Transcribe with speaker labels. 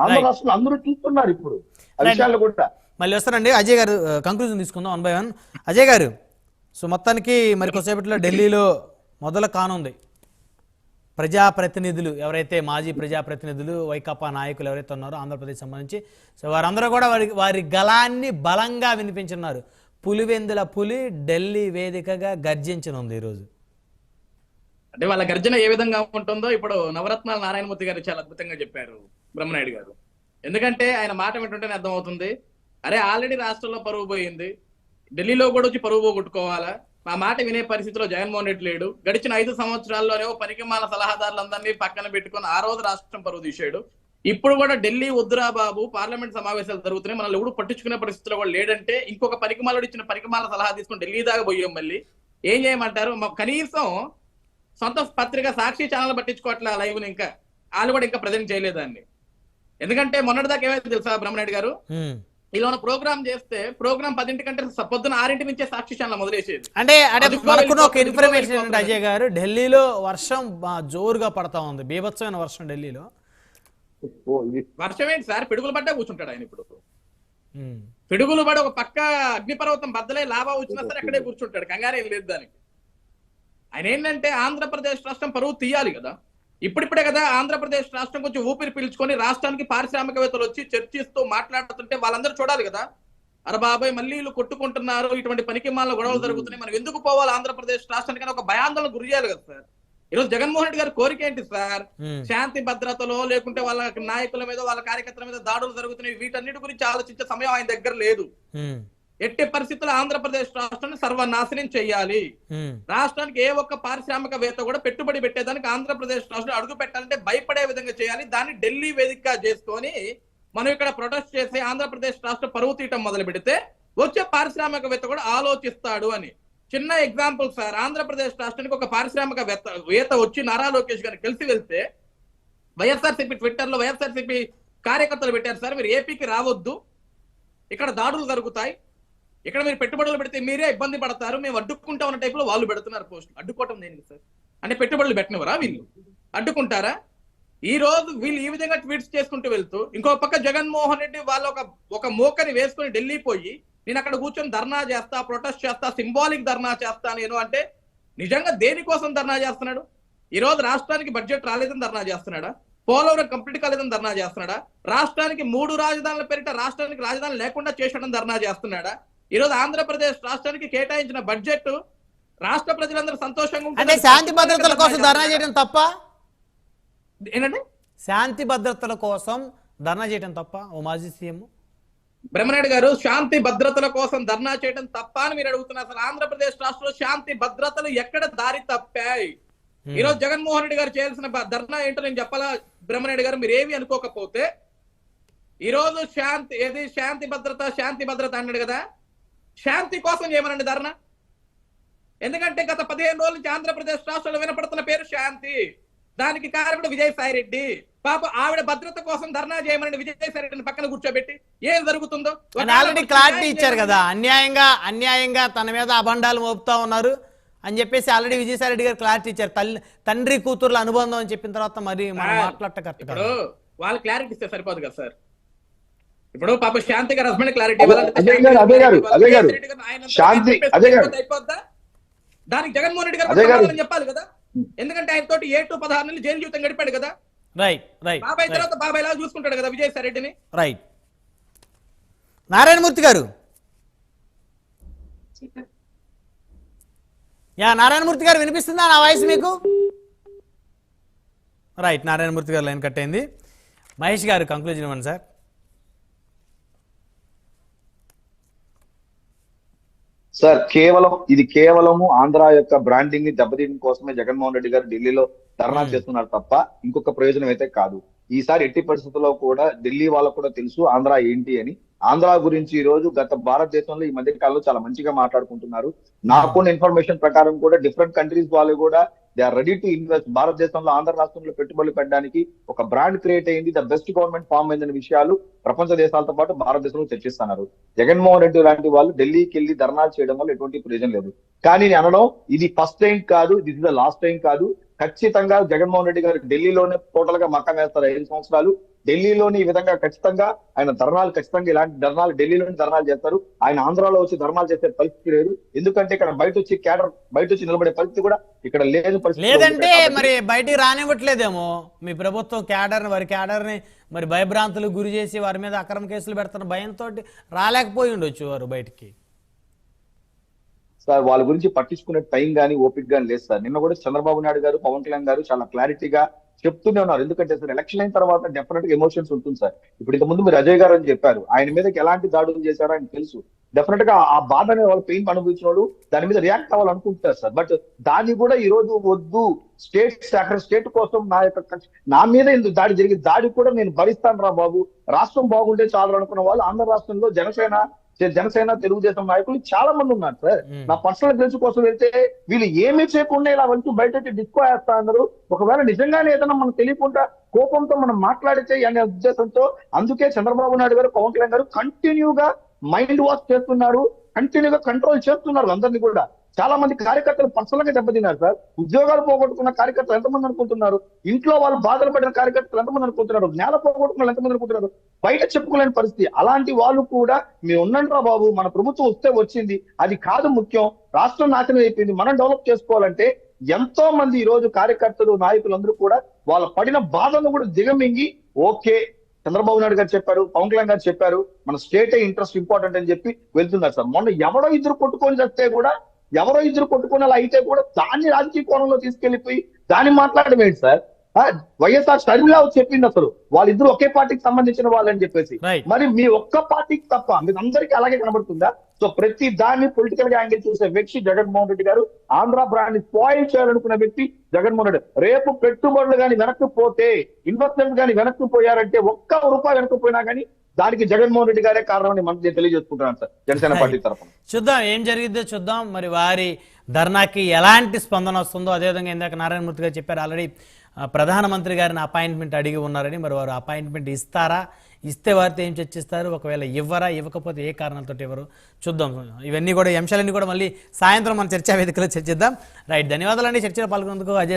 Speaker 1: Andhra
Speaker 2: Right.
Speaker 1: రాష్ట్రంలో అందరూ చూస్తున్నారు ఇప్పుడు. ఆ
Speaker 2: Right.
Speaker 1: విషయాలు కూడా.
Speaker 2: మళ్ళీ వస్తానండి. అజయ్ గారు కంక్లూజన్ తీసుకుందాం వన్ బై వన్ అజయ్ గారు సో మొత్తానికి మరి కొద్దిసేపట్లో ఢిల్లీలో మొదలు కానుంది. ప్రజాప్రతినిధులు ఎవరైతే మాజీ ప్రజాప్రతినిధులు వైకాపా నాయకులు ఎవరైతే ఉన్నారో ఆంధ్రప్రదేశ్ సంబంధించి సో వారందరూ కూడా వారి వారి గళాన్ని బలంగా వినిపించున్నారు పులివెందుల పులి ఢిల్లీ వేదికగా గర్జించనుంది ఈరోజు.
Speaker 3: అంటే వాళ్ళ గర్జన ఏ విధంగా ఉంటుందో ఇప్పుడు నవరత్నాల నారాయణమూర్తి గారు చాలా అద్భుతంగా చెప్పారు. బ్రహ్మనాయుడు గారు. ఎందుకంటే ఆయన మాట వింటుంటేనే అర్థమవుతుంది అరే ఆల్రెడీ రాష్ట్రంలో పరువు పోయింది ఢిల్లీలో కూడా వచ్చి పరువు పోగొట్టుకోవాలా? మా మాట వినే పరిస్థితిలో జగన్మోహన్ రెడ్డి లేడు. గడిచిన ఐదు సంవత్సరాల్లోనే పనికిమాల సలహాదారులందరినీ పక్కన పెట్టుకొని ఆ రోజు రాష్ట్రం పరువు తీశాడు. ఇప్పుడు కూడా ఢిల్లీ వద్దురా బాబు పార్లమెంట్ సమావేశాలు జరుగుతున్నాయి. మనల్ని ఎవడు పట్టించుకునే పరిస్థితిలో కూడా లేడంటే ఇంకొక పరికిమాలుడు ఇచ్చిన పరికమాల సలహా తీసుకొని ఢిల్లీ దాకా పోయాం మళ్ళీ. ఏం చేయమంటారు? కనీసం సొంత పత్రిక సాక్షి ఛానల్ పట్టించుకోవట్లే లైవ్ ఇంకా. వాళ్ళు కూడా ఇంకా ప్రజెంట్ చేయలేదాన్ని ఎందుకంటే మొన్నటిదాకా ఏమైతే తెలుసా బ్రహ్మనాయుడు గారు. ఇలా ప్రోగ్రామ్ చేస్తే ప్రోగ్రామ్ పదింటి కంటే స- పొద్దున ఆరింటి నుంచే సాక్షి ఛానల్ మొదలేసేది.
Speaker 2: అంటే మనకున్న ఒక ఇన్ఫర్మేషన్. ఏంటంటే అజయ్ గారు ఢిల్లీలో వర్షం జోరుగా పడతా ఉంది బీభత్సమైన వర్షం ఢిల్లీలో.
Speaker 3: వర్షం ఏంటి సార్? పిడుగులు పడ్డా కూర్చుంటాడు ఆయన ఇప్పుడు. పిడుగులు పడి ఒక పక్క అగ్నిపర్వతం బద్దలే లాభా వచ్చినా సరే అక్కడే కూర్చుంటాడు కంగారేం లేదు దానికి. ఆయన ఏంటంటే ఆంధ్రప్రదేశ్ రాష్ట్రం పరువు తీయాలి కదా. ఇప్పుడిప్పుడే కదా ఆంధ్రప్రదేశ్ రాష్ట్రం కొంచెం ఊపిరి పీల్చుకొని రాష్ట్రానికి పారిశ్రామికవేత్తలు వచ్చి చర్చిస్తూ మాట్లాడుతుంటే వాళ్ళందరూ చూడాలి కదా. అరే బాబాయ్ మళ్ళీ వీళ్ళు కొట్టుకుంటున్నారు ఇటువంటి పనికి మాల గొడవలు జరుగుతున్నాయి. మనం ఎందుకు పోవాలి ఆంధ్రప్రదేశ్ రాష్ట్రానికి అని ఒక భయాందోళన గురి చేయాలి కదా సార్. ఈరోజు జగన్మోహన్ రెడ్డి గారి కోరిక ఏంటి సార్. శాంతి భద్రతలో లేకుంటే వాళ్ళ నాయకుల మీద వాళ్ళ కార్యకర్తల మీద దాడులు జరుగుతున్నాయి. వీటన్నిటి గురించి ఆలోచించే సమయం ఆయన దగ్గర లేదు. ఎట్టి పరిస్థితుల్లో ఆంధ్రప్రదేశ్ రాష్ట్రాన్ని సర్వనాశనం చేయాలి. రాష్ట్రానికి ఏ ఒక్క పారిశ్రామికవేత్త కూడా పెట్టుబడి పెట్టేదానికి ఆంధ్రప్రదేశ్ రాష్ట్రం అడుగు పెట్టాలంటే భయపడే విధంగా చేయాలి. దాన్ని ఢిల్లీ వేదికగా చేసుకొని మనం ఇక్కడ ప్రొటెస్ట్ చేసి ఆంధ్రప్రదేశ్ రాష్ట్ర పరువు తీయటం మొదలు పెడితే వచ్చే పారిశ్రామికవేత్త కూడా ఆలోచిస్తాడు అని. చిన్న ఎగ్జాంపుల్ సార్ ఆంధ్రప్రదేశ్ రాష్ట్రానికి ఒక పారిశ్రామిక వేత్త వచ్చి నారా లోకేష్ గారిని కలిసి వెళ్తే వైఎస్ఆర్సీపీ ట్విట్టర్లో వైఎస్ఆర్సీపీ కార్యకర్తలు పెట్టారు సార్ మీరు ఏపీకి రావద్దు. ఇక్కడ దాడులు జరుగుతాయి. ఇక్కడ మీరు పెట్టుబడులు పెడితే మీరే ఇబ్బంది పడతారు మేము అడ్డుకుంటా ఉన్న టైప్లో వాళ్ళు పెడుతున్నారు పోస్టులు అడ్డుకోవటం దేనికి సార్? అంటే పెట్టుబడులు పెట్టినవరా వీళ్ళు? అడ్డుకుంటారా? ఈ రోజు వీళ్ళు ఈ విధంగా ట్వీట్స్ చేసుకుంటూ వెళ్తూ ఇంకో పక్క జగన్మోహన్ రెడ్డి వాళ్ళ ఒక ఒక మోకని వేసుకొని ఢిల్లీ పోయి నేను అక్కడ కూర్చొని ధర్నా చేస్తా ప్రొటెస్ట్ చేస్తా సింబాలిక్ ధర్నా చేస్తా నేను అంటే నిజంగా దేనికోసం ధర్నా చేస్తున్నాడు? ఈ రోజు రాష్ట్రానికి బడ్జెట్ రాలేదని ధర్నా చేస్తున్నాడా? పోలవరం కంప్లీట్ కాలేదని ధర్నా చేస్తున్నాడా? రాష్ట్రానికి మూడు రాజధానుల పేరిట రాష్ట్రానికి రాజధాని లేకుండా చేసడం ధర్నా చేస్తున్నాడా? ఈ రోజు ఆంధ్రప్రదేశ్ రాష్ట్రానికి కేటాయించిన బడ్జెట్ రాష్ట్ర ప్రజలందరూ సంతోషంగా
Speaker 2: అంటే శాంతి భద్రతల కోసం ధర్నా? చేయడం తప్ప?
Speaker 3: ఏంటంటే
Speaker 2: శాంతి భద్రతల కోసం ధర్నా చేయడం తప్ప? ఓ మాజీ సీఎం.
Speaker 3: బ్రహ్మనాయుడు గారు శాంతి భద్రతల కోసం ధర్నా చేయడం తప్ప అని మీరు అడుగుతున్నారు. అసలు ఆంధ్రప్రదేశ్ రాష్ట్రంలో శాంతి భద్రతలు ఎక్కడ దారి తప్పాయి? ఈ రోజు జగన్మోహన్ రెడ్డి గారు చేయాల్సిన ధర్నా ఏంటో నేను చెప్పాలా? బ్రహ్మనాయుడు గారు మీరు ఏమి అనుకోకపోతే ఈ రోజు శాంతి ఏది? శాంతి భద్రత శాంతి భద్రత అన్నాడు కదా? శాంతి కోసం చేయమనండి ధర్నా ఎందుకంటే గత పదిహేను రోజుల నుంచి ఆంధ్రప్రదేశ్ రాష్ట్రంలో వినపడుతున్న పేరు శాంతి. దానికి కారణం విజయసాయి రెడ్డి. పాప ఆవిడ భద్రత కోసం ధర్నా చేయమని విజయసాయి రెడ్డిని పక్కన కూర్చోబెట్టి. ఏం జరుగుతుందో?
Speaker 2: ఆల్రెడీ క్లారిటీ ఇచ్చారు కదా. అన్యాయంగా అన్యాయంగా తన మీద అబండాలు మోపుతా ఉన్నారు అని చెప్పేసి ఆల్రెడీ విజయసాయి రెడ్డి గారు క్లారిటీ ఇచ్చారు. తల్లి తండ్రి కూతుర్ల అనుబంధం అని చెప్పిన తర్వాత మరి మాట్లాడట కరెక్ట్
Speaker 3: వాళ్ళు క్లారిటీ ఇస్తే సరిపోదు కదా సార్. ఇప్పుడు పాప శాంతి గారు హస్బెండ్ క్లారిటీ
Speaker 1: అదే గారు, అదే గారు, శాంతి, అదే గారు.
Speaker 3: దానికి జగన్మోహన్ రెడ్డి గారు చెప్పాలి కదా? ఎందుకంటే ఆయన తోటి ఏటు పదహారు నెలలు జైలు జీవితం గడిపాడు కదా?
Speaker 2: రైట్ రైట్
Speaker 3: బాబాయ్ తర్వాత బాబాయ్ లాగా చూసుకుంటాడు కదా విజయసాయి రెడ్డిని
Speaker 2: రైట్. నారాయణమూర్తి గారు. యా నారాయణమూర్తి గారు వినిపిస్తుందా నా వాయిస్ మీకు? రైట్ నారాయణమూర్తి గారు లైన్ కట్ అయింది. మహేష్ గారు కంక్లూజన్ ఇవ్వండి సార్.
Speaker 1: సార్ కేవలం ఇది కేవలము ఆంధ్ర యొక్క బ్రాండింగ్ని దెబ్బతీయడం కోసమే జగన్మోహన్ రెడ్డి గారు ఢిల్లీలో ధర్నా
Speaker 2: Hmm.
Speaker 1: చేస్తున్నారు తప్ప ఇంకొక ప్రయోజనం అయితే కాదు. ఈసారి ఎట్టి పరిస్థితుల్లో కూడా ఢిల్లీ వాళ్ళకు కూడా తెలుసు ఆంధ్ర ఏంటి అని. ఆంధ్ర గురించి ఈ రోజు గత భారతదేశంలో ఈ మధ్య కాలంలో చాలా మంచిగా మాట్లాడుకుంటున్నారు. నాకున్న ఇన్ఫర్మేషన్ ప్రకారం కూడా డిఫరెంట్ కంట్రీస్ వాళ్ళు కూడా they are ready to invest భారతదేశంలో ఆంధ్ర రాష్ట్రంలో పెట్టుబడులు పెట్టడానికి ఒక బ్రాండ్ క్రియేట్ అయింది. ద బెస్ట్ గవర్నమెంట్ ఫామ్ అయిందనే విషయాలు ప్రపంచ దేశాలతో పాటు భారతదేశంలో చర్చిస్తున్నారు. జగన్మోహన్ రెడ్డి లాంటి వాళ్ళు ఢిల్లీకి వెళ్ళి ధర్నాలు చేయడం వల్ల ఎటువంటి ప్రయోజనం లేదు. కానీ నేను అనడం ఇది ఫస్ట్ టైం కాదు this is the last time కాదు. ఖచ్చితంగా జగన్మోహన్ రెడ్డి గారు ఢిల్లీలోనే టోటల్గా మక్కం వేస్తారు ఐదు సంవత్సరాలు. ఢిల్లీలోని ఈ విధంగా ఖచ్చితంగా ఆయన ధర్నాలు ఖచ్చితంగా ఇలాంటి ధర్నాలు ఢిల్లీలోని ధర్నాలు చేస్తారు. ఆయన ఆంధ్రాలో వచ్చి ధర్నాలు చేసే పరిస్థితి లేదు. ఎందుకంటే ఇక్కడ బయట వచ్చి క్యాడర్ బయట వచ్చి నిలబడే పరిస్థితి కూడా ఇక్కడ లేదు పరిస్థితి
Speaker 2: లేదంటే మరి బయటికి రానివ్వట్లేదేమో? మీ ప్రభుత్వం క్యాడర్ని వారి క్యాడర్ని మరి భయభ్రాంతులకు గురి చేసి వారి మీద అక్రమ కేసులు పెడుతున్న భయంతో రాలేకపోయి ఉండొచ్చు వారు బయటికి.
Speaker 1: సార్ వాళ్ళ గురించి పట్టించుకునే టైం గానీ ఓపిక గానీ లేదు సార్. నిన్న కూడా చంద్రబాబు నాయుడు గారు పవన్ కళ్యాణ్ గారు చాలా క్లారిటీగా చెప్తూనే ఉన్నారు. ఎందుకంటే సార్ ఎలక్షన్ అయిన తర్వాత డెఫినెట్గా ఎమోషన్స్ ఉంటుంది సార్. ఇప్పుడు ఇంత ముందు మీరు అజయ్ గారు అని చెప్పారు. ఆయన మీదకి ఎలాంటి దాడులు చేశారో ఆయన తెలుసు. డెఫినెట్గా ఆ బాధని వాళ్ళ పెయిన్ అనుభవించినోడు దాని మీద రియాక్ట్ అవ్వాలనుకుంటారు సార్. బట్ దాన్ని కూడా ఈ రోజు వద్దు. స్టేట్ అక్కడ స్టేట్ కోసం నా యొక్క నా మీద ఎందుకు దాడి జరిగింది దాడి కూడా నేను భరిస్తాను రా బాబు. రాష్ట్రం బాగుంటే చాలు అనుకున్న వాళ్ళు ఆంధ్ర రాష్ట్రంలో జనసేన జనసేన తెలుగుదేశం నాయకులు చాలా మంది ఉన్నారు సార్. నా పర్సనల్ గెలుచు కోసం వెళ్తే వీళ్ళు ఏమీ చేయకుండా ఇలా వచ్చి బయట డిస్కో వేస్తా అన్నారు. ఒకవేళ నిజంగానే ఏదైనా మనకు తెలియకుండా కోపంతో మనం మాట్లాడితే అనే ఉద్దేశంతో అందుకే చంద్రబాబు నాయుడు గారు పవన్ కళ్యాణ్ గారు కంటిన్యూగా మైండ్ వాష్ చేస్తున్నారు. కంటిన్యూగా కంట్రోల్ చేస్తున్నారు అందరినీ కూడా. చాలా మంది కార్యకర్తలు పర్సనల్గా దెబ్బతిన్నారు సార్. ఉద్యోగాలు పోగొట్టుకున్న కార్యకర్తలు ఎంతమంది అనుకుంటున్నారు? ఇంట్లో వాళ్ళు బాధలు పడిన కార్యకర్తలు ఎంతమంది అనుకుంటున్నారు? నేల పోగొట్టుకున్న ఎంతమంది అనుకుంటున్నారు? బయట చెప్పుకోలేని పరిస్థితి. అలాంటి వాళ్ళు కూడా మేము ఉన్నంట్రా బాబు మన ప్రభుత్వం వస్తే వచ్చింది. అది కాదు ముఖ్యం. రాష్ట్రం నాశనం అయిపోయింది. మనం డెవలప్ చేసుకోవాలంటే ఎంతో మంది ఈ రోజు కార్యకర్తలు నాయకులందరూ కూడా వాళ్ళ పడిన బాధను కూడా దిగమింగి ఓకే చంద్రబాబు నాయుడు గారు చెప్పారు పవన్ కళ్యాణ్ గారు చెప్పారు మన స్టేట్ ఇంట్రెస్ట్ ఇంపార్టెంట్ అని చెప్పి వెళ్తున్నారు సార్. మొన్న ఎవడో ఇద్దరు కొట్టుకొని చస్తే కూడా ఎవరో ఇద్దరు కొట్టుకొని అలా అయితే కూడా దాన్ని రాజకీయ కోణంలో తీసుకెళ్ళిపోయి దాన్ని మాట్లాడడం ఏంటి సార్? వైఎస్ఆర్ షర్మిలా చెప్పింది అసలు. వాళ్ళిద్దరు ఒకే పార్టీకి సంబంధించిన వాళ్ళని చెప్పేసి. మరి మీ ఒక్క పార్టీకి తప్ప మీకు అందరికీ అలాగే కనబడుతుందా? సో ప్రతి దాన్ని పొలిటికల్గా యాంగిల్ చూసే వ్యక్తి జగన్మోహన్ రెడ్డి గారు ఆంధ్ర బ్రాండ్ని స్పాయిల్ చేయాలనుకున్న వ్యక్తి జగన్మోహన్ రెడ్డి. రేపు పెట్టుబడులు కానీ వెనక్కి పోతే ఇన్వెస్ట్మెంట్ కానీ వెనక్కి పోయారంటే ఒక్క రూపాయి వెనక్కి పోయినా కానీ దానికి జగన్మోహన్ రెడ్డి గారే కారణమని మనం తెలియజేసుకుంటున్నాను సార్ జనసేన పార్టీ తరఫున
Speaker 2: చూద్దాం ఏం జరిగిద్దో చూద్దాం. మరి వారి ధర్నాకి ఎలాంటి స్పందన వస్తుందో అదేవిధంగా ఇందాక నారాయణమూర్తి గారు చెప్పారు ఆల్రెడీ ప్రధానమంత్రి గారిని అపాయింట్మెంట్ అడిగి ఉన్నారని మరి వారు అపాయింట్మెంట్ ఇస్తారా? ఇస్తే వారితో ఏం చర్చిస్తారు? ఒకవేళ ఇవ్వరా? ఇవ్వకపోతే ఏ కారణాలతో ఇవ్వరు? చూద్దాం. ఇవన్నీ కూడా ఈ అంశాలన్నీ కూడా మళ్ళీ సాయంత్రం మన చర్చా వేదికలో చర్చిద్దాం. రైట్ ధన్యవాదాలండి. చర్చలో పాల్గొన్నందుకు అజయ్